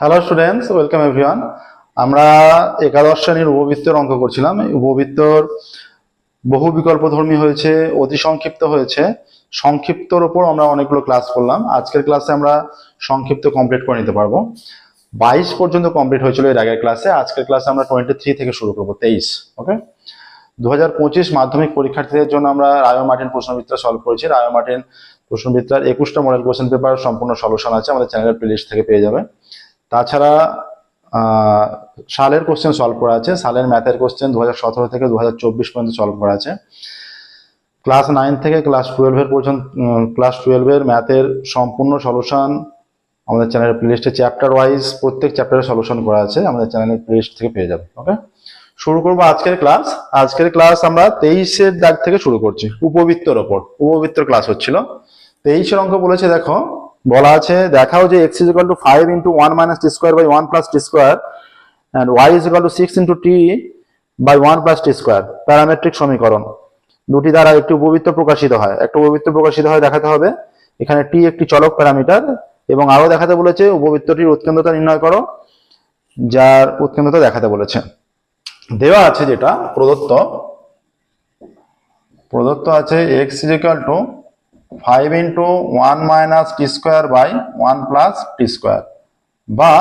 Hello students welcome everyone আমরা একাদশ শ্রেণির উপবৃত্তের অঙ্ক করছিলাম। উপবৃত্তর বহু বিকল্পধর্মী হয়েছে, অতি সংক্ষিপ্ত হয়েছে। সংক্ষিপ্তর ওপর আমরা অনেকগুলো ক্লাস করলাম। আজকের ক্লাসে আমরা সংক্ষিপ্ত কমপ্লিট করে নিতে পারব। বাইশ পর্যন্ত কমপ্লিট হয়েছিল এর আগের ক্লাসে আজকের ক্লাসে আমরা টোয়েন্টি থ্রি থেকে শুরু করব, তেইশ ওকে দু হাজার পঁচিশ মাধ্যমিক পরীক্ষার্থীদের জন্য আমরা রায় মার্টিন প্রশ্নবিদ্যা সলভ করেছি। রায় মার্টিন প্রশ্নবিদ্যার একুশটা মডেল কোশ্চেন পেপার সম্পূর্ণ সলিউশন আছে। আমাদের চ্যানেলের প্লেলিস্ট থেকে পেয়ে যাবে। তাছাড়া সালের কোশ্চেন সলভ করা আছে। সালের ম্যাথের কোশ্চেন দু হাজার সতেরো থেকে দু হাজার চব্বিশ পর্যন্ত সলভ করা আছে। ক্লাস নাইন থেকে ক্লাস টুয়েলভের পর্যন্ত ক্লাস টুয়েলভের ম্যাথের সম্পূর্ণ সলিউশন আমাদের চ্যানেলের প্লেলিস্টে চ্যাপ্টার ওয়াইজ প্রত্যেক চ্যাপ্টারের সলিউশন করা আছে। আমাদের চ্যানেলের প্লেলিস্ট থেকে পেয়ে যাবে ওকে শুরু করব আজকের ক্লাস আজকের ক্লাস আমরা তেইশের দাগ থেকে শুরু করছি, উপবৃত্তর ওপর। উপবৃত্তর ক্লাস হচ্ছিল। তেইশের অঙ্ক বলেছে, দেখো বলা আছে, দেখাও যে x is equal to five into one minus t square by one plus t square and y is equal to six into t by one plus t square parametric সমীকরণ। দুটি দ্বারা একটি উপবৃত্ত প্রকাশিত হয়। একটা উপবৃত্ত প্রকাশিত হয় দেখাতে হবে। এখানে টি একটি চলক প্যারামিটার এবং আরও দেখাতে বলেছে, উপবৃত্তটির উৎকেন্দ্রতা নির্ণয় করো, যার উৎকেন্দ্রতা দেখাতে বলেছে। দেওয়া আছে যেটা, প্রদত্ত প্রদত্ত আছে x is equal to five into one minus t square by one plus t square বা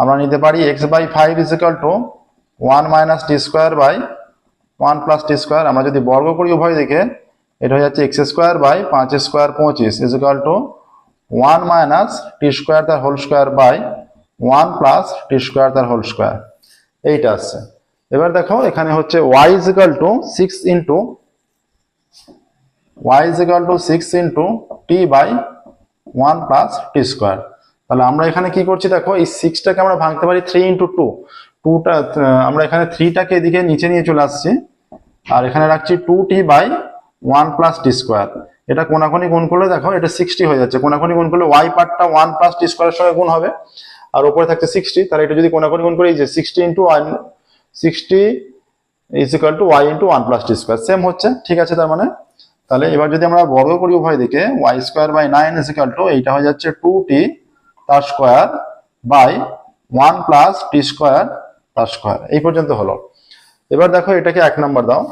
আমরা নিতে পারি x by five is equal to one minus t square by one plus t square আমরা যদি বর্গ করি উভয় দিকে, এটা হয়ে যাচ্ছে এক্স স্কোয়ার বাই পাঁচ স্কোয়ার পঁচিশ is equal to one minus t square তার whole square by one plus t square তার হোল স্কোয়ার এইটা আসছে। এবার দেখো, এখানে হচ্ছে y is equal to six into y is equal to 6 into t by 1 plus t square. তাহলে আমরা এখানে কি করছি দেখো, এই 6 টাকে আমরা ভাঙতে পারি 3 into 2 2টা আমরা এখানে 3 টাকে এদিকে নিচে নিয়ে চলে আসছি। আর এখানে রাখছি 2t by 1 plus t square. এটা কোনাকুনি গুণ করলে দেখো, এটা 60 হয়ে যাচ্ছে। কোনাকুনি গুণ করলে y পার্টটা 1 plus t square এর সঙ্গে গুণ হবে। আর উপরে থাকছে 60 তাহলে এটা যদি কোনাকুনি গুণ করি, এই যে 60 into 1 60 is equal to y into 1 plus t square. Same হচ্ছে, ঠিক আছে তার মানে? তাহলে এবার যদি আমরা বর্গ করি উভয় দিকে y square by nine is equal to এইটা হয়ে যাচ্ছে টু টি তার square by one plus t square তার স্কোয়ার এই পর্যন্ত হলো। এবার দেখো এটাকে এক নাম্বার দাও।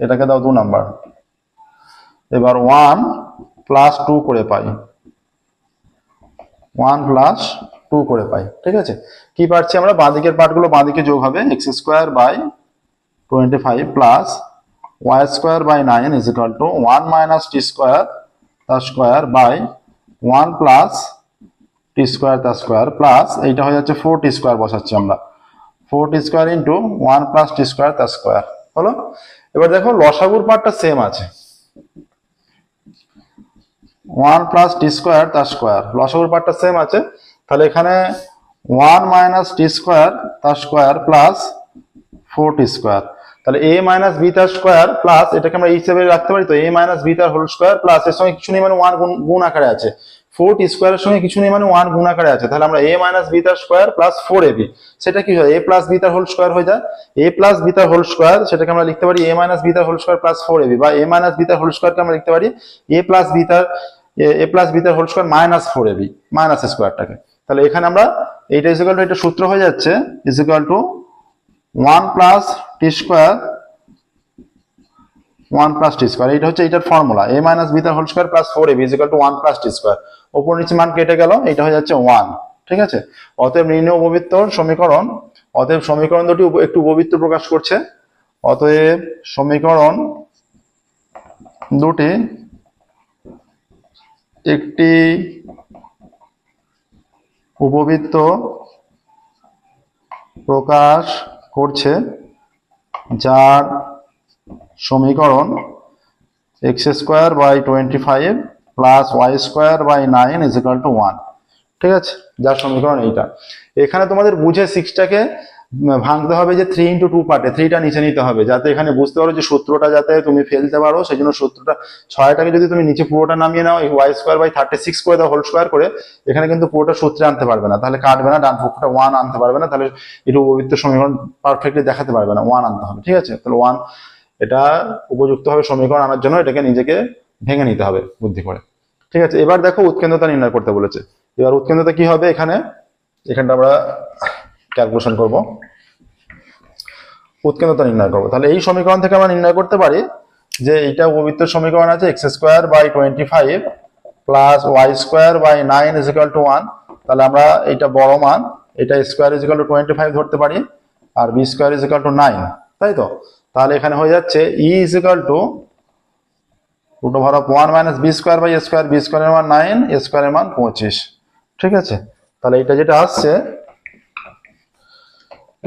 এটাকে দাও দু নাম্বার এবার ওয়ান প্লাস টু করে পাই। ওয়ান প্লাস টু করে পাই। ঠিক আছে? কি পাচ্ছি আমরা? বাঁদিকের পার্টগুলো বাঁদিকে যোগ হবে। X square by twenty five plus y square by 9 is equal to 1 minus t square the square by 1 plus t square the square plus এইটা হয়ে যাচ্ছে 4 t square বসাচ্ছি আমরা 4 t square into 1 plus t square the square হলো এবার দেখো লসাগুর পার্টটা সেম আছে 1 plus t square the square লসাগুর পার্টটা সেম আছে তাহলে এখানে 1 minus t square the square plus 4 t square তাহলে এ মাইনাস বি তার স্কোয়ার প্লাস এটাকে আমরা হিসেবে রাখতে পারি, তো এ মাইনাস বি তার হোল স্কোয়ার প্লাস এর সঙ্গে কিছু নেই মানে ওয়ান গুণ আকারে আছে। ফোর টি স্কোয়ারের সঙ্গে কিছু নেই মানে ওয়ান গুণ আকারে আছে। তাহলে আমরা এ মাইনাস বি তার square plus four a b সেটা কি হয়? এ প্লাস বি তার হোল স্কোয়ার হয়ে যায়। এ প্লাস বি তার হোল স্কোয়ার সেটাকে আমরা লিখতে পারি এ মাইনাস বি তার whole square plus four a b বা এ মাইনাস বি তার হোল স্কোয়ারকে আমরা লিখতে পারি এ প্লাস বি তার এ প্লাস বি তার whole square minus four a b minus স্কোয়ারটাকে তাহলে এখানে আমরা এইটা ইজিক্যাল টু এটা সূত্র হয়ে যাচ্ছে is equal to one plus t square, one plus t square এটা হচ্ছে এটার ফর্মুলা, এ মাইনাস বি তার whole square plus four a b is equal to one plus t square. ওপর নিচে মান কেটে গেল এটা হয়ে যাচ্ছে ওয়ান, ঠিক আছে? অতএব নির্ণয় উপবৃত্তর সমীকরণ, অতএব সমীকরণ দুটি একটু উপবৃত্ত প্রকাশ করছে, অতএব সমীকরণ দুটি একটি উপবৃত্ত প্রকাশ করছে, যার সমীকরণ x square by twenty five plus y square by nine is equal to one ঠিক আছে? যার সমীকরণ এইটা। এখানে তোমাদের বুঝে সিক্সটাকে ভাঙতে হবে যে থ্রি ইন্টু টু পার্টে থ্রিটা নিচে নিতে হবে, যাতে এখানে বুঝতে পারো যে সূত্রটা যাতে তুমি ফেলতে পারো সেই জন্য সূত্রটা, ছয়টাকে যদি তুমি নিচে পুরোটা নামিয়ে নাও y square by thirty six করে দাও হোল স্কোয়ার করে, এখানে কিন্তু পুরোটা সূত্রে আনতে পারবে না, তাহলে কাটবে না, ডান পক্ষটা ওয়ান আনতে পারবে না, তাহলে এটা উপবৃত্ত সমীকরণ পারফেক্টলি দেখাতে পারবে না ওয়ান আনতে হবে, ঠিক আছে? তাহলে ওয়ান এটা উপযুক্ত হবে সমীকরণ আনার জন্য, এটাকে নিজেকে ভেঙে নিতে হবে বুদ্ধি করে, ঠিক আছে? এবার দেখো উৎকেন্দ্রতা নির্ণয় করতে বলেছে, এবার উৎকেন্দ্রতা কি হবে এখানে? এখানটা আমরা ক্যালকুলেশন করব। উৎকেন্দ্রতা নির্ণয় করব। তাহলে এই সমীকরণ থেকে আমরা নির্ণয় করতে পারি যে এইটা উপবৃত্তের সমীকরণ আছে x square by twenty five plus y square by nine is equal to one তাহলে আমরা এটা বড় মান, এটা square is equal to twenty five ধরতে পারি, আর b square is equal to nine তাই তো? তাহলে এখানে হয়ে যাচ্ছে e is equal to root over of one minus b square by square b স্কোয়ারের মান নাইন স্কোয়ারের মান পঁচিশ। ঠিক আছে? তাহলে এটা যেটা আসছে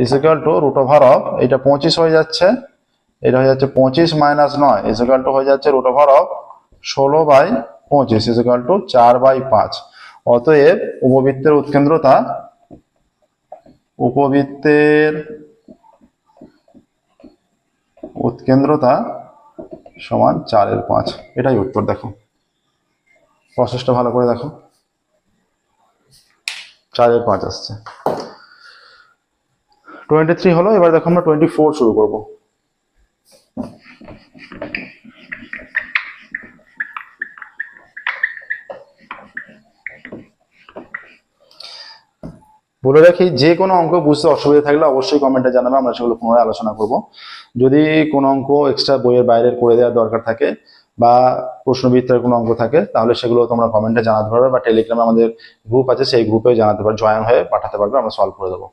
is equal to root over of এটা পঁচিশ হয়ে যাচ্ছে, এটা হয়ে যাচ্ছে পঁচিশ মাইনাস নয় ইজিক্যাল টু হয়ে যাচ্ছে রুট ওভার অফ ষোলো বাই পঁচিশ ইজিক্যাল টু চার বাই পাঁচ। অতএব উপবৃত্তের উৎকেন্দ্রতা উপবৃত্তের উৎকেন্দ্রতা সমান চারের পাঁচ। এটাই উত্তর, দেখো। প্রসেসটা ভালো করে দেখো। চারের পাঁচ আসছে। টোয়েন্টি থ্রি হলো, এবার দেখো আমরা টোয়েন্টি ফোর শুরু করব। বলে রাখি, যে কোনো অঙ্ক বুঝতে অসুবিধা থাকলে অবশ্যই কমেন্টে জানাবে, আমরা সেগুলো পুনরায় আলোচনা করব। যদি কোনো অঙ্ক এক্সট্রা বইয়ের বাইরের করে দেওয়ার দরকার থাকে বা প্রশ্নবিত্তের কোনো অঙ্ক থাকে, তাহলে সেগুলো তোমরা কমেন্টে জানাতে পারবে বা টেলিগ্রামে আমাদের গ্রুপ আছে, সেই গ্রুপে জানাতে পারবে জয়েন হয়ে পাঠাতে পারবে, আমরা সলভ করে দেবো।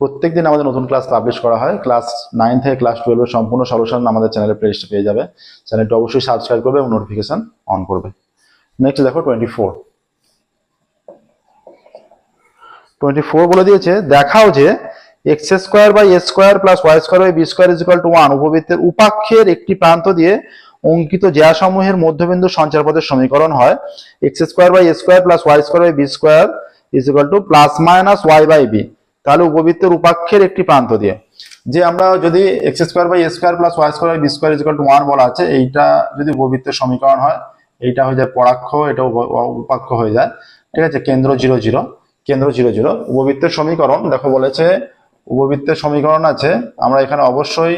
প্রত্যেক দিন আমাদের নতুন ক্লাস পাবলিশ করা হয় ক্লাস নাইন থেকে ক্লাস টুয়েলভের সম্পূর্ণ সলিউশন আমাদের চ্যানেলে প্লেলিস্টে পেয়ে যাবে। চ্যানেলটি অবশ্যই সাবস্ক্রাইব করবে এবং নোটিফিকেশন অন করবে। নেক্সট দেখো টোয়েন্টি ফোর টোয়েন্টি ফোর বলে দিয়েছে, দেখাও যে x square by a square plus y square by b square is to one উপবৃত্তের উপাক্ষের একটি প্রান্ত দিয়ে অঙ্কিত জ্যা সমূহের মধ্যবিন্দু সঞ্চার পদের সমীকরণ হয়। X square by square plus y square by b square is equal to plus minus y by b তাহলে উপবৃত্তের উপাক্ষের একটি প্রান্ত দিয়ে। যে আমরা যদি x square by square plus y square by b square is equal to one বলা আছে, এইটা যদি উপবৃত্তের সমীকরণ হয়, এইটা হয়ে যায় পরাক্ষ, এটা উপাক্ষ হয়ে যায়। ঠিক আছে? কেন্দ্র জিরো জিরো কেন্দ্র জিরো জিরো উপবৃত্তের সমীকরণ, দেখো বলেছে উপবৃত্তের সমীকরণ আছে, আমরা এখানে অবশ্যই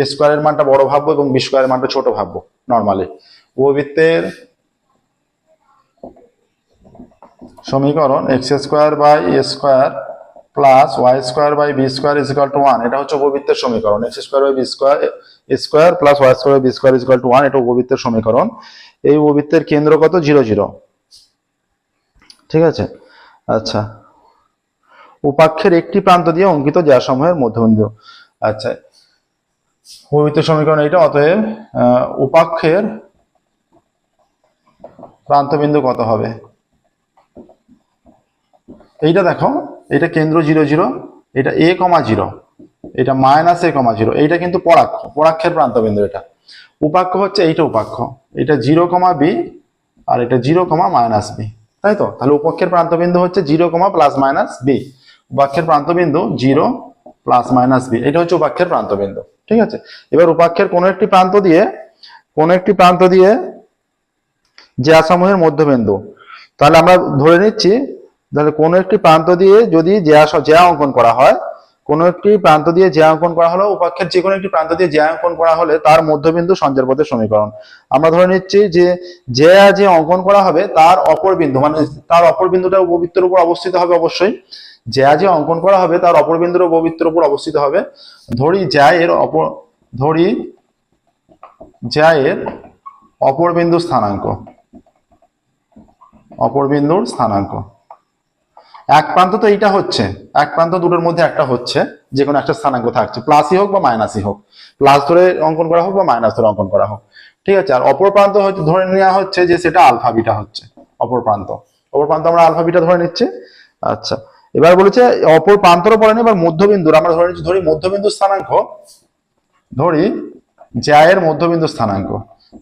এ স্কোয়ারের মানটা বড় ভাববো এবং বি স্কোয়ারের মানটা ছোট ভাববো নর্মালি উপবৃত্তের সমীকরণ x square by a square plus y square by b square is equal to one এটা হচ্ছে উপবৃত্তের সমীকরণ x square by b square square plus y square by b square is equal to one এটা উপবৃত্তের সমীকরণ। এই উপবৃত্তের কেন্দ্র কত? জিরো জিরো ঠিক আছে? আচ্ছা। উপাক্ষের একটি প্রান্ত দিয়ে অঙ্কিত যা সমূহের মধ্যবিন্দু আচ্ছা উপবৃত্ত সমীকরণ এটা অতএব উপাক্ষের প্রান্তবিন্দু কত হবে? এইটা দেখো, এটা কেন্দ্র জিরো জিরো, এটা এ কমা জিরো, এটা মাইনাস এ কমা জিরো, এইটা কিন্তু পরাক্ষ, পরাক্ষের প্রান্তবিন্দু এটা। উপাক্ষ হচ্ছে এইটা উপাক্ষ, এটা জিরো কমা বি আর এটা জিরো কমা মাইনাস বি, তাই তো? তাহলে উপক্ষের প্রান্তবিন্দু হচ্ছে zero comma plus minus b. উপাক্ষের প্রান্তবিন্দু জিরো প্লাস মাইনাস বি এটা হচ্ছে উপাক্ষের প্রান্তবিন্দু, ঠিক আছে? এবার উপাক্ষের কোনো একটি প্রান্ত দিয়ে, কোনো একটি প্রান্ত দিয়ে জ্যা সমূহের মধ্যবিন্দু। তাহলে আমরা ধরে নিচ্ছি, তাহলে কোনো একটি প্রান্ত দিয়ে যদি স- জ্যা অঙ্কন করা হয়, কোনো একটি প্রান্ত দিয়ে জ্যা অঙ্কন করা হলো উপাক্ষের যে কোনো একটি প্রান্ত দিয়ে জ্যা অঙ্কন করা হলে তার মধ্যবিন্দু সঞ্চার পথের সমীকরণ। আমরা ধরে নিচ্ছি যে জ্যা যে অঙ্কন করা হবে, তার অপর বিন্দু মানে তার অপর বিন্দুটা উপবৃত্তের উপর অবস্থিত হবে অবশ্যই। জ্যা যে অঙ্কন করা হবে তার অপর বিন্দুর উপবৃত্তের উপর অবস্থিত হবে। ধরি জ্যা এর অপর ধরি জ্যা এর অপর বিন্দু স্থানাঙ্ক। অপর বিন্দুর স্থানাঙ্ক। এক প্রান্ত তো এইটা হচ্ছে। এক প্রান্ত দুটোর মধ্যে একটা হচ্ছে। যে কোনো একটা স্থানাঙ্ক থাকছে। প্লাসই হোক বা মাইনাসই হোক। প্লাস ধরে অঙ্কন করা হোক বা মাইনাস ধরে অঙ্কন করা হোক। ঠিক আছে? আর অপর প্রান্ত হচ্ছে ধরে নেওয়া হচ্ছে যে সেটা আলফা বিটা হচ্ছে। অপর প্রান্ত। অপর প্রান্ত আমরা আলফা বিটা ধরে নিচ্ছি। আচ্ছা। এবার বলেছে, অপর প্রান্তরও পড়েনি, এবার মধ্যবিন্দুর, আমরা ধরে ধরি মধ্যবিন্দু স্থানাঙ্ক, ধরি জ্যায়ের মধ্যবিন্দু স্থানাঙ্ক।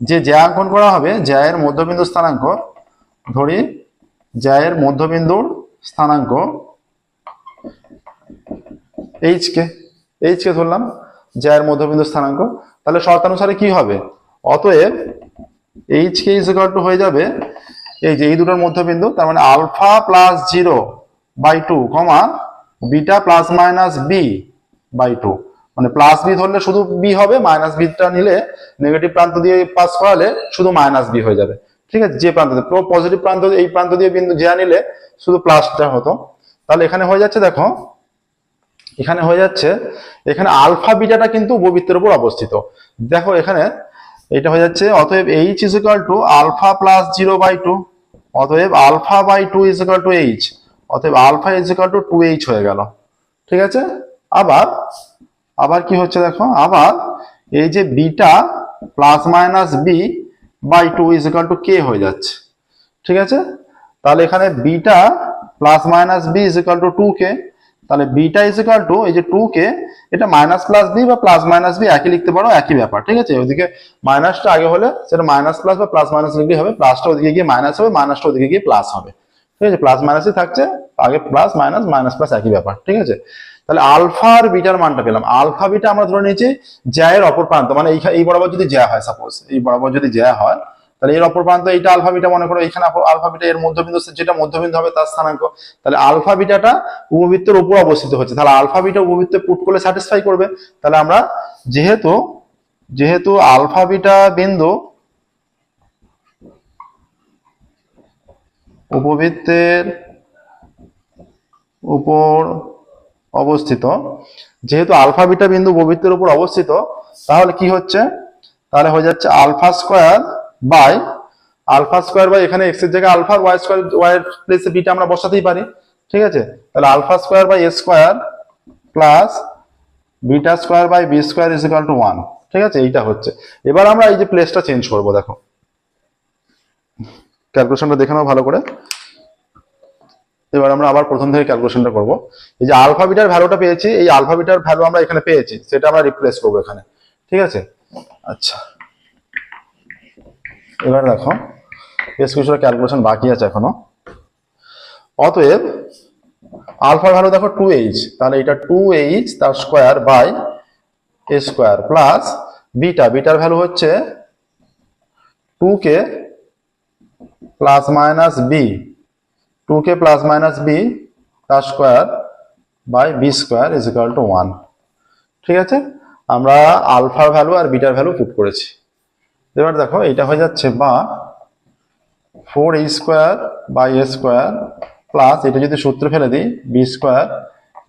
যে জ্যা অঙ্কন করা হবে, জ্যায়ের মধ্যবিন্দু স্থানাঙ্ক, ধরি জ্যায়ের মধ্যবিন্দুর স্থানাঙ্ক এইচ কে এইচ কে ধরলাম, জ্যায়ের মধ্যবিন্দু স্থানাঙ্ক। তাহলে শর্তানুসারে কি হবে? অতএব এইচ কে ইজ টু হয়ে যাবে, এই যে এই দুটোর মধ্যবিন্দু, তার মানে alpha plus zero by two, comma beta plus minus b by two. মানে প্লাস বি ধরলে শুধু বি হবে, মাইনাস বিটা নিলে নেগেটিভ প্রান্ত দিয়ে পাস করালে শুধু মাইনাস বি হয়ে যাবে। ঠিক আছে? যে প্রান্ত পজিটিভ প্রান্ত, এই প্রান্ত দিয়ে বিন্দু যা নিলে শুধু প্লাসটা হতো। তাহলে এখানে হয়ে যাচ্ছে, দেখো, এখানে হয়ে যাচ্ছে, এখানে আলফা বিটাটা কিন্তু উপবৃত্তের উপর অবস্থিত। দেখো এখানে এটা হয়ে যাচ্ছে, অতএব h is to alpha plus zero by two অতএব alpha by two is to h অতএব alpha is equal to two h হয়ে গেল। ঠিক আছে? আবার আবার কি হচ্ছে দেখো? আবার এই যে beta plus minus b by two is equal to k হয়ে যাচ্ছে। ঠিক আছে? তাহলে এখানে beta plus minus b is equal to two k তাহলে বিটা ইজ ইকাল টু এই যে টু কে এটা মাইনাস প্লাস বি বা প্লাস মাইনাস বি একই লিখতে পারো, একই ব্যাপার। ঠিক আছে? ওদিকে মাইনাসটা আগে হলে, সেটা মাইনাস প্লাস বা প্লাস মাইনাস লিখলেই হবে প্লাসটা ওদিকে গিয়ে মাইনাস হবে মাইনাসটা ওদিকে গিয়ে প্লাস হবে। ঠিক আছে প্লাস মাইনাসই থাকছে, আগে প্লাস মাইনাস মাইনাস প্লাস একই ব্যাপার, ঠিক আছে? তাহলে আলফা আর বিটার মানটা পেলাম। আলফা বিটা আমরা ধরে নিয়েছি জ্যায়ের অপর প্রান্ত মানে এই বরাবর যদি জ্যা হয় সাপোজ এই বরাবর যদি জ্যা হয়, তাহলে এর অপর প্রান্ত এইটা আলফা বিটা মনে করো এখানে আলফা বিটা এর মধ্যবিন্দু যেটা মধ্যবিন্দু হবে তার স্থানাঙ্ক। তাহলে আলফা বিটাটা উপবৃত্তের উপর অবস্থিত হচ্ছে। তাহলে আলফা বিটা উপবৃত্তে পুট করলে স্যাটিসফাই করবে। তাহলে আমরা যেহেতু যেহেতু আলফা বিটা বিন্দু উপবৃত্তের উপর অবস্থিত। যেহেতু আলফা বিটা বিন্দু উপবৃত্তের উপর অবস্থিত, তাহলে কি হচ্ছে? তাহলে হয়ে যাচ্ছে alpha square by alpha square by, এখানে এক্সের জায়গায় আলফা ওয়াই স্কোয়ার ওয়াই প্লেসে বিটা আমরা বসাতেই পারি। ঠিক আছে? তাহলে alpha square by a square plus beta square by b square is equal to one ঠিক আছে? এইটা হচ্ছে। এবার আমরা এই যে প্লেসটা চেঞ্জ করব, দেখো। ক্যালকুলেশনটা দেখে নাও ভালো করে। এবার আমরা আবার প্রথম থেকে ক্যালকুলেশনটা করব। এই যে আলফা বিটার ভ্যালুটা পেয়েছি, এই আলফা বিটার ভ্যালু আমরা এখানে পেয়েছি, সেটা আমরা রিপ্লেস করব এখানে। ঠিক আছে? আচ্ছা। এবার দেখো, বেশ কিছুটা ক্যালকুলেশন বাকি আছে এখনও। অতএব আলফার ভ্যালু দেখো টু এইচ তাহলে এটা টু এইচ তার square by a square plus beta bitter value হচ্ছে two k plus minus b two k plus minus b তার square by b square is equal to one ঠিক আছে? আমরা আলফার ভ্যালু আর বিটার ভ্যালু পুট করেছি। এবার দেখো এটা হয়ে যাচ্ছে বা four a square by a square plus এটা যদি সূত্রে ফেলে দিই বি স্কোয়ার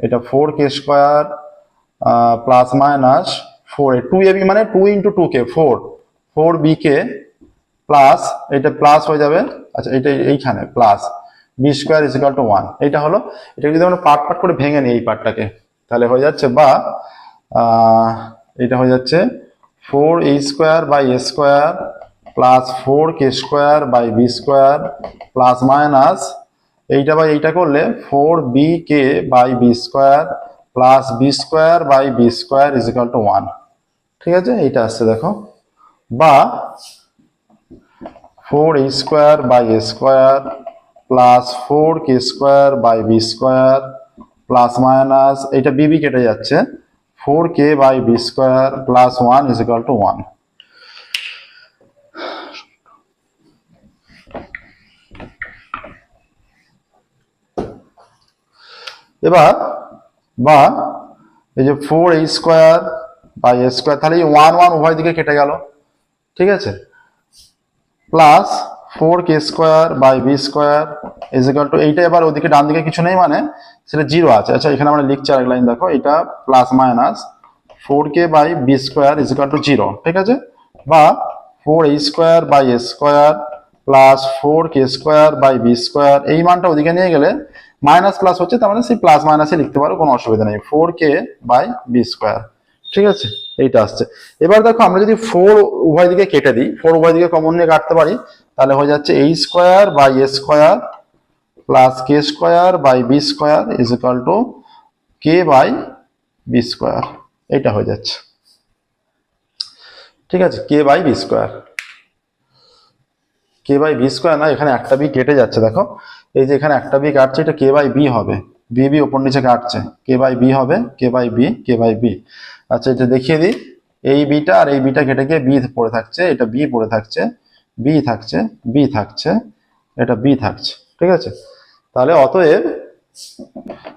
এটা four k square plus minus four a two a b মানে two into two k four four b k plus এটা প্লাস হয়ে যাবে আচ্ছা এটা এইখানে, plus, b square is to one. এটা হলো এটা যদি আমরা পার্ট পার্ট করে ভেঙে নিই এই পার্টটাকে তাহলে হয়ে যাচ্ছে বা এটা হয়ে যাচ্ছে four a square by a square plus four k square by b square plus minus, এইটা বাই এইটা করলে four b k by b square plus b square by b square is to one. ঠিক আছে? এইটা আসছে, দেখো। বা four a square by a square plus four k square by b square plus minus এটা b b কেটে যাচ্ছে four k by b square plus one is equal to one এবার, বা এই যে four a square by a square তাহলে এই one one উভয় দিকে কেটে গেল, ঠিক আছে? Plus four k square by b square is equal to এইটা এবার ওদিকে ডান দিকে কিছু নেই মানে সেটা জিরো আছে। আচ্ছা এখানে আমরা লিখছি আরেক লাইন দেখো, এটা plus minus four k by b square is equal to zero ঠিক আছে? বা four a square by a square plus four k square by b square এই মানটা ওদিকে নিয়ে গেলে মাইনাস প্লাস হচ্ছে, তার মানে সেই প্লাস মাইনাসে লিখতে পারো, কোনো অসুবিধা নেই। Four k by b square ঠিক আছে? এইটা আসছে। এবার দেখো, আমরা যদি ফোর উভয় দিকে কেটে দিই ফোর উভয় দিকে কমন নিয়ে কাটতে পারি, তাহলে হয়ে যাচ্ছে এই square by a square plus k square by b square is equal to k by b square এটা হয়ে যাচ্ছে। ঠিক আছে? K by b square k by b square না, এখানে একটা বি কেটে যাচ্ছে, দেখো। এই যে এখানে একটা বি কাটছে, এটা কে বাই বি হবে। বি বি ওপর নিচে কাটছে। কে বাই বি হবে k by b k by b আচ্ছা এটা দেখিয়ে দিই। এই বিটা আর এই বিটা কেটে গিয়ে বি পড়ে থাকছে। এটা বি পড়ে থাকছে। বি থাকছে। বি থাকছে। এটা বি থাকছে। ঠিক আছে? তাহলে অতএব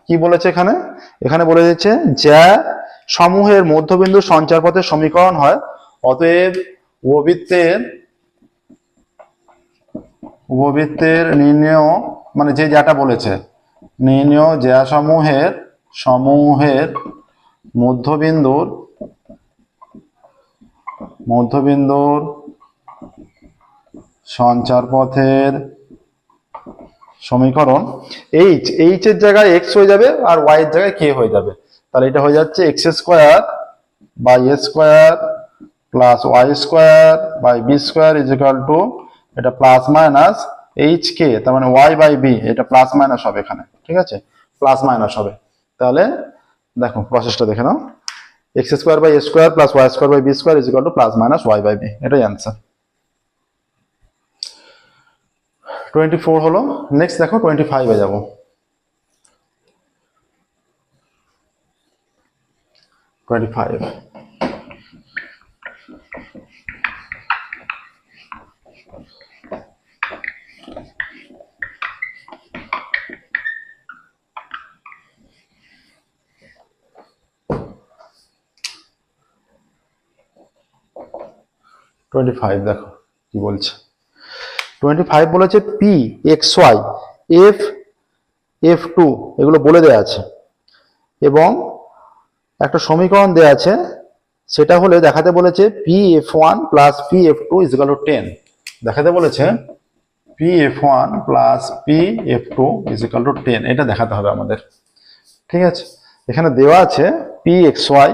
কি বলেছে এখানে? এখানে বলে দিচ্ছে যা সমূহের মধ্যবিন্দু সঞ্চারপথের সমীকরণ হয়, অতএব উপবৃত্তের উপবৃত্তের নির্ণেয় মানে যে যাটা বলেছে, নির্ণয় জ্যা সমূহের সমূহের মধ্যবিন্দুর মধ্যবিন্দুর সঞ্চার পথের সমীকরণ এইচ এইচ এর জায়গায় এক্স হয়ে যাবে আর ওয়াই এর জায়গায় কে হয়ে যাবে। তাহলে এটা হয়ে যাচ্ছে x square by a square plus y square by b square is equal to এটা প্লাস মাইনাস এইচ কে তার মানে ওয়াই বাই বি এটা প্লাস মাইনাস হবে এখানে, ঠিক আছে? প্লাস মাইনাস হবে। তাহলে দেখো প্রসেসটা দেখে নাও। X square by square plus y square by b square is equal to plus minus y by b এটাই অ্যান্সার টোয়েন্টি ফোর হলো। নেক্সট দেখো টোয়েন্টি ফাইভে যাব। টোয়েন্টি ফাইভ টোয়েন্টি ফাইভ দেখো কি বলছে। টোয়েন্টি ফাইভ বলেছে p x y f f two এগুলো বলে দেওয়া আছে। এবং একটা সমীকরণ দেওয়া আছে, সেটা হলে দেখাতে বলেছে P F one plus P F two equal to ten দেখাতে বলেছে P F one plus P F two equal to ten এটা দেখাতে হবে আমাদের। ঠিক আছে? এখানে দেওয়া আছে পি এক্স ওয়াই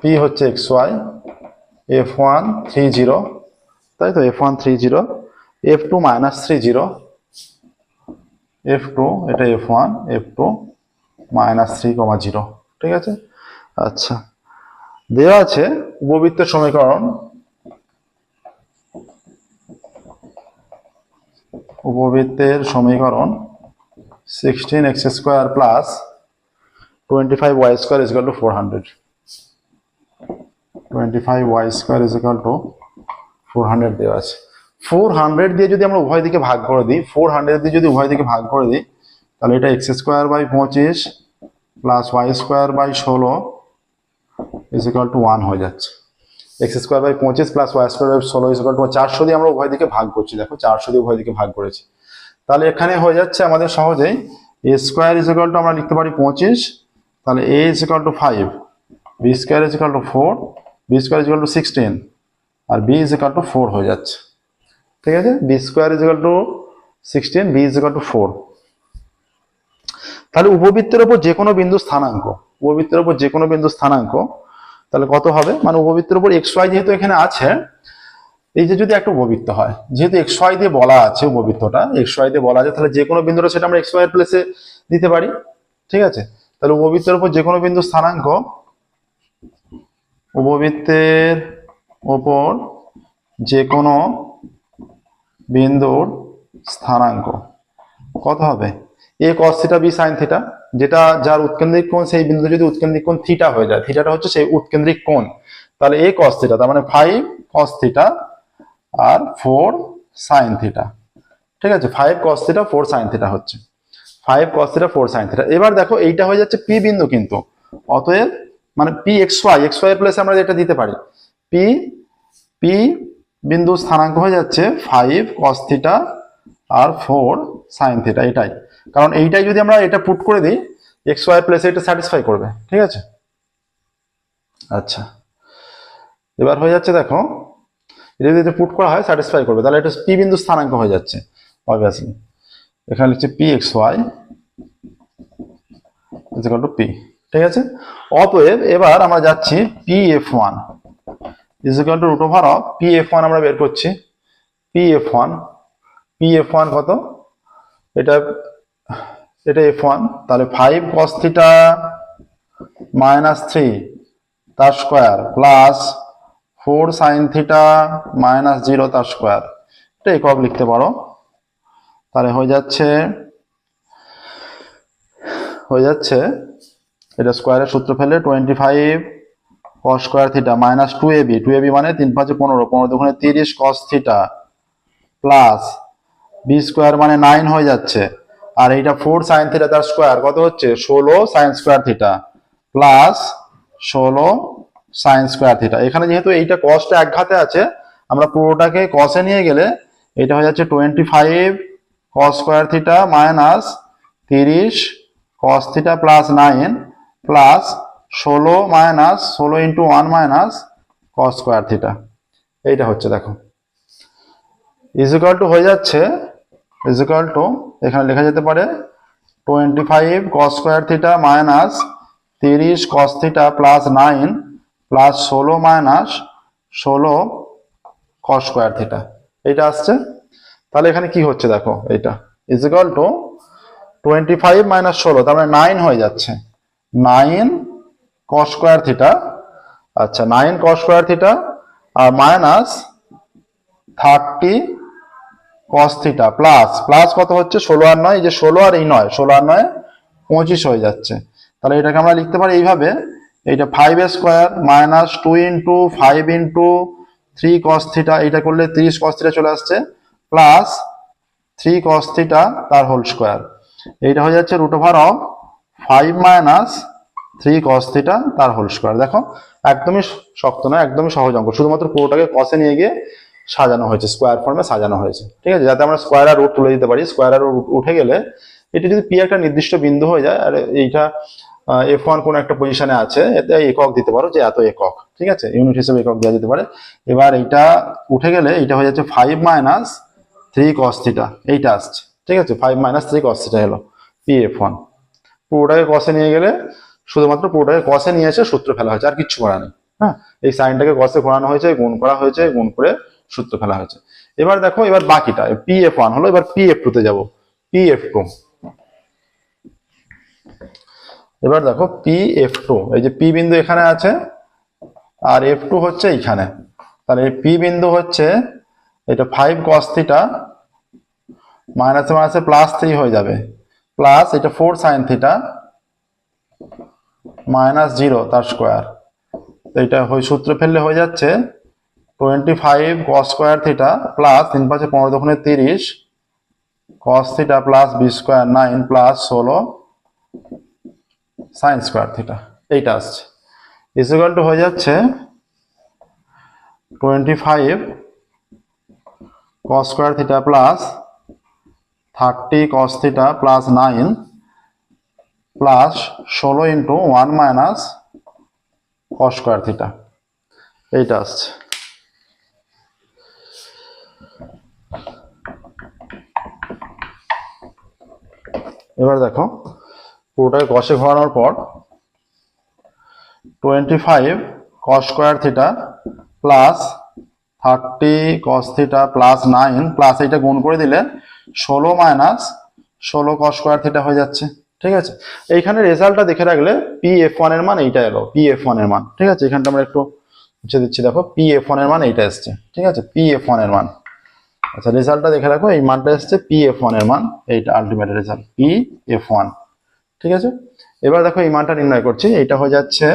পি হচ্ছে x y F one three zero তাই তো F one three zero F two minus three zero F two এটা F one F two minus three comma zero ঠিক আছে? আচ্ছা দেওয়া আছে উপবৃত্তের সমীকরণ উপবৃত্তের সমীকরণ sixteen x square plus twenty five y square equal to four hundred twenty y square equal to four hundred দেওয়া আছে। ফোর হান্ড্রেড দিয়ে যদি আমরা উভয় দিকে ভাগ করে দিই ফোর হান্ড্রেড দিয়ে যদি উভয় দিকে ভাগ করে দিই, তাহলে এটা এক্স স্কোয়ার বাই পঁচিশ প্লাস ওয়াই স্কোয়ার বাই ষোলো ইজিক্যাল টু ওয়ান হয়ে যাচ্ছে। এক্স স্কোয়ার বাই পঁচিশ প্লাস ওয়াই স্কোয়ার ষোলো ইজিক্যাল টু চারশো দিয়ে আমরা উভয় দিকে ভাগ করছি। দেখো, চারশো দিয়ে উভয় দিকে ভাগ করেছি। তাহলে এখানে হয়ে যাচ্ছে আমাদের সহজেই এ স্কোয়ার ইজিক্যাল টু আমরা লিখতে পারি পঁচিশ, তাহলে a equal to five b square equal to four b square equal to sixteen R b is equal to four হয়ে যাচ্ছে। ঠিক আছে? B square equal to sixteen b equal to four তাহলে উপবৃত্তের উপর যে কোনো বিন্দু স্থানাঙ্ক, উপবৃত্তের উপর যে কোনো বিন্দু স্থানাঙ্ক, তাহলে কত হবে? মানে উপবৃত্তের উপর এক্স ওয়াই যেহেতু এখানে আছে, এই যে যদি একটা উপবৃত্ত হয়, যেহেতু এক্স ওয়াই দিয়ে বলা আছে উপবৃত্তটা এক্স ওয়াই দিয়ে বলা আছে, তাহলে যে কোনো বিন্দুটা সেটা আমরা এক্স ওয়াই প্লেসে দিতে পারি। ঠিক আছে? তাহলে উপবৃত্তের উপর যে কোনো বিন্দু স্থানাঙ্ক উপবৃত্তের ওপর যে কোনো বিন্দুর স্থানাঙ্ক। কত হবে। A cos theta b sine theta যেটা যার উৎকেন্দ্রিক কোণ, সেই বিন্দু যদি উৎকেন্দ্রিক কোণ থিটা হয়ে যায় থিটাটা হচ্ছে সেই উৎকেন্দ্রিক কোণ। তাহলে এ কস থিটা তার মানে ফাইভ কস থিটা আর ফোর সাইন থিটা ঠিক আছে? Five cos theta four sine theta হচ্ছে। Five cos theta four sine theta এবার দেখো, এইটা হয়ে যাচ্ছে পি বিন্দু কিন্তু। অতএব মানে P x y x y এর প্লেসে আমরা এটা দিতে পারি পি পি বিন্দু স্থানাঙ্ক হয়ে যাচ্ছে ফাইভ কস থিটা আর ফোর সাইন থিটা এটাই। কারণ এইটাই যদি আমরা এটা পুট করে দিই এক্স ওয়াই প্লেসে এটা স্যাটিসফাই করবে, ঠিক আছে? আচ্ছা। এবার হয়ে যাচ্ছে দেখো, এটা যদি পুট করা হয় স্যাটিসফাই করবে, তাহলে এটা পি বিন্দু স্থানাঙ্ক হয়ে যাচ্ছে অবভিয়াসলি এখানে লিখছে P x y equal to P ঠিক আছে? অতএব এবার আমরা যাচ্ছি P F one equal to root over of P F one আমরা বের করছি। P F one P F one কত? এটা এটা এফ ওয়ান তাহলে five cos theta minus three তার square plus four sine theta minus zero তার square এটা একক লিখতে পারো। তাহলে হয়ে যাচ্ছে হয়ে যাচ্ছে এটা স্কোয়ারের সূত্র ফেলে twenty five cos square theta minus two a b two ab মানে তিন পাঁচে পনেরো পনেরো দুগুণে তিরিশ cos theta plus b square মানে নাইন হয়ে যাচ্ছে। আর এইটা ফোর সাইন থিটা তার স্কোয়ার কত হচ্ছে? ষোলো সাইন স্কোয়ার থিটা প্লাস ষোলো সাইন স্কোয়ার থিটা এখানে যেহেতু এইটা কসটা একঘাতে আছে, আমরা পুরোটাকে কসে নিয়ে গেলে এটা হয়ে যাচ্ছে twenty five cos square theta minus তিরিশ cos theta plus nine plus ষোলো মাইনাস ষোলো into one minus cos square theta এইটা হচ্ছে, দেখো। ইজিক্যাল টু হয়ে যাচ্ছে ইজিক্যাল টু এখানে লেখা যেতে পারে twenty five cos square theta minus তিরিশ cos theta plus nine plus ষোলো মাইনাস ষোলো কস স্কোয়ার থিটা এইটা আসছে। তাহলে এখানে কি হচ্ছে, দেখো, এইটা। Equal to twenty five minus ষোলো, তার মানে নাইন হয়ে যাচ্ছে। নাইন কস স্কোয়ার থিটা আচ্ছা নাইন কস স্কোয়ার থিটা আর minus thirty cos theta plus plus কত হচ্ছে? ষোলো আর নয়, এই যে ষোলো আর এই নয়, ষোলো আর নয় পঁচিশ হয়ে যাচ্ছে। তাহলে এটাকে আমরা লিখতে পারি এইভাবে, এইটা five square minus two into five into three cos theta এটা করলে তিরিশ কস থিটা চলে আসছে প্লাস থ্রি কস থিটা তার হোল স্কোয়ার এইটা হয়ে যাচ্ছে root over of five minus three cos theta তার হোল স্কোয়ার। দেখো, একদমই শক্ত নয়, একদমই সহজ অঙ্ক। শুধুমাত্র পুরোটাকে কষে নিয়ে গিয়ে সাজানো হয়েছে স্কোয়ার ফর্মে সাজানো হয়েছে। ঠিক আছে? যাতে আমরা স্কোয়ার আর রুট তুলে দিতে পারি। স্কোয়ার আর রুট উঠে গেলে এটি যদি পি একটা নির্দিষ্ট বিন্দু হয়ে যায়, আর এইটা এফ ওয়ান কোন একটা পজিশনে আছে, এতে একক দিতে পারো যে এত একক। ঠিক আছে? ইউনিট হিসেবে একক দেওয়া যেতে পারে। এবার এইটা উঠে গেলে এইটা হয়ে যাচ্ছে five minus three cos theta এইটা আসছে। ঠিক আছে? Five minus three cos theta এলো পি এফ ওয়ান পুরোটাকে কষে নিয়ে গেলে শুধুমাত্র পুরোটাকে কষে নিয়ে এসে সূত্র ফেলা হয়েছে, আর কিচ্ছু করা নেই হ্যাঁ? এই সাইনটাকে কষে ঘোরানো হয়েছে, গুণ করা হয়েছে, গুণ করে সূত্র ফেলা হয়েছে। এবার দেখো, এবার বাকিটা পি এফ ওয়ান হলো, এবার পি এফ টু তে যাব পি এফ টু এবার দেখো পি এফ টু এই যে পি বিন্দু এখানে আছে, আর এফ টু হচ্ছে এইখানে। তাহলে পি বিন্দু হচ্ছে, এটা ফাইভ কস থিটা মাইনাসে মাইনাসে প্লাস থ্রি হয়ে যাবে। প্লাস এটা four sine theta minus zero তার স্কোয়ার। এটা হয়ে সূত্র ফেললে হয়ে যাচ্ছে twenty five cos square theta plus তিন পাঁচে পনেরো দোকানে তিরিশ cos theta plus b square nine plus ষোলো সাইন স্কোয়ার থিটা। এইটা আসছে। ইসিকাল টু হয়ে যাচ্ছে twenty five cos square theta plus thirty cos theta plus nine plus ষোলো into one minus cos square theta এইটা আসছে। এবার দেখো পুরোটাকে কষে ঘোরানোর পর twenty five cos square theta plus thirty cos theta plus nine plus এইটা গুণ করে দিলে ষোলো মাইনাস ষোলো কস স্কোয়ার থিটা হয়ে যাচ্ছে, ঠিক আছে? এইখানে রেজাল্টটা দেখে রাখলে পি এফ ওয়ানের মান এইটা এলো পি এফ ওয়ানের মান, ঠিক আছে? এখানটা আমরা একটু মুছে দিচ্ছি, দেখো পি এফ ওয়ানের মান এইটা এসছে, ঠিক আছে? পি এফ ওয়ানের মান। আচ্ছা রেজাল্টটা দেখে রাখো, এই মানটা এসছে পি এফ ওয়ানের মান, এইটা ultimate result P F one ঠিক আছে? এবার দেখো, এই মানটা নির্ণয় করছি, এইটা হয়ে যাচ্ছে,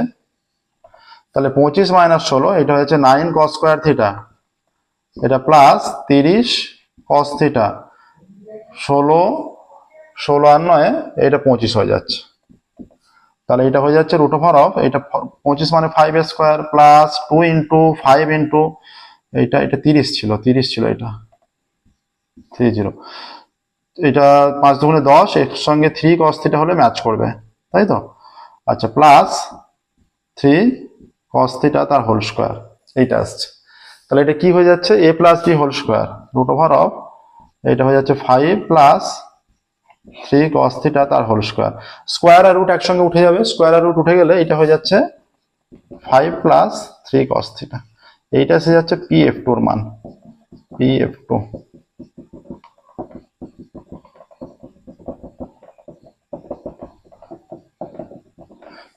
তাহলে পঁচিশ মাইনাস ষোলো এটা হচ্ছে নাইন কস স্কোয়ার থিটা এটা প্লাস তিরিশ কস থিটা ষোলো ষোলো আর নয় এটা পঁচিশ হয়ে যাচ্ছে। তাহলে এটা হয়ে যাচ্ছে রুট ওভার অফ এটা পঁচিশ মানে five square plus two into five into এইটা এটা তিরিশ ছিল তিরিশ ছিল এটা। থ্রি জিরো এটা পাঁচ দুগুণে দশ, এর সঙ্গে থ্রি কস থিটা হলে ম্যাচ করবে, তাই তো? আচ্ছা প্লাস থ্রি কস থিটা তার হোল স্কোয়ার এইটা আসছে। তাহলে এটা কি হয়ে যাচ্ছে? A plus b whole square root over of এটা হয়ে যাচ্ছে five plus three cos theta তার হোল স্কোয়ার স্কোয়ার আর রুট একসঙ্গে উঠে যাবে। স্কোয়ার আর রুট উঠে গেলে এটা হয়ে যাচ্ছে five plus three cos theta এইটা এসে যাচ্ছে পি এফ টুর মান। P F two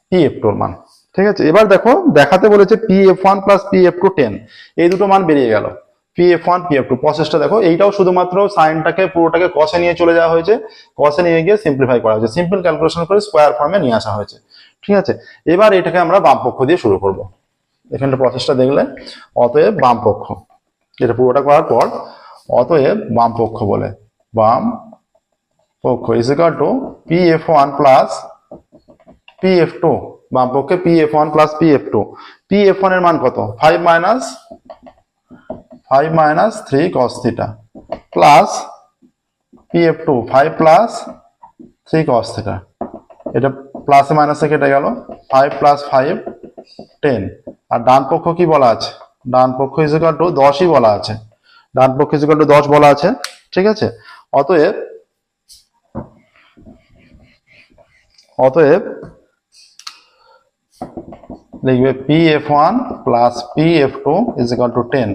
P F টুর মান। ঠিক আছে? এবার দেখো, দেখাতে বলেছে P F one plus P F two ten এই দুটো মান বেরিয়ে গেল। P F one P F two প্রসেসটা দেখো, এইটাও শুধুমাত্র সাইনটাকে পুরোটাকে কষে নিয়ে চলে যাওয়া হয়েছে। কষে নিয়ে গিয়ে সিম্পলিফাই করা হয়েছে। সিম্পল ক্যালকুলেশন করে স্কোয়ার ফর্মে নিয়ে আসা হয়েছে। ঠিক আছে? এবার এটাকে আমরা বাম পক্ষ দিয়ে শুরু করব। এখানটা প্রসেসটা দেখলে, অতএব বাম পক্ষ। এটা পুরোটা করার পর, অতএব বাম পক্ষ বলে। বাম পক্ষ is to P F one plus P F two বাম পক্ষে P F one plus P F two P F ওয়ানের মান কত? Five minus five minus three cos theta plus P F two five plus three cos থেকে এটা প্লাসে মাইনাসে কেটে গেল ফাইভ প্লাস ফাইভ টেন আর ডান পক্ষ কি বলা আছে? ডান পক্ষ ইজিকাল টু দশই বলা আছে। ডান পক্ষ ইজিকাল টু দশ বলা আছে, ঠিক আছে? অতএব অতএব, লিখবে P F one plus P F two equal to ten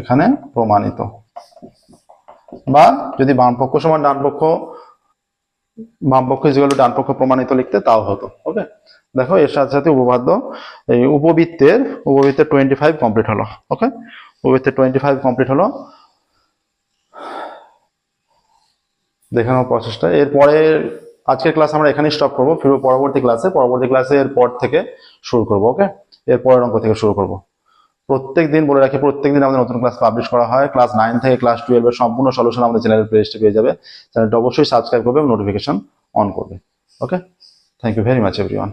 এখানে প্রমাণিত। বা যদি বামপক্ষ সমান ডান পক্ষ, বাম পক্ষ ইজিকাল টু ডান পক্ষ প্রমাণিত লিখতে, তাও হতো। ওকে দেখো, এর সাথে সাথে উপপাদ্য, এই উপবৃত্তের উপবৃত্তের টোয়েন্টি ফাইভ কমপ্লিট হলো। ওকে উপবৃত্তের টোয়েন্টি ফাইভ কমপ্লিট হলো দেখানোর প্রসেসটা এরপরে আজকের ক্লাস আমরা এখানেই স্টপ করব। ফিরবো পরবর্তী ক্লাসে পরবর্তী ক্লাসে এর পর থেকে শুরু করব। ওকে এর পরের অঙ্ক থেকে শুরু করব। প্রত্যেক দিন বলে রাখি প্রত্যেক দিন আমাদের নতুন ক্লাস পাবলিশ করা হয়। ক্লাস নাইন থেকে ক্লাস টুয়েলভের সম্পূর্ণ সলিউশন আমাদের চ্যানেলের প্লেলিস্টে পেয়ে যাবে। চ্যানেলটা অবশ্যই সাবস্ক্রাইব করবে এবং নোটিফিকেশন অন করবে। Okay thank you very much everyone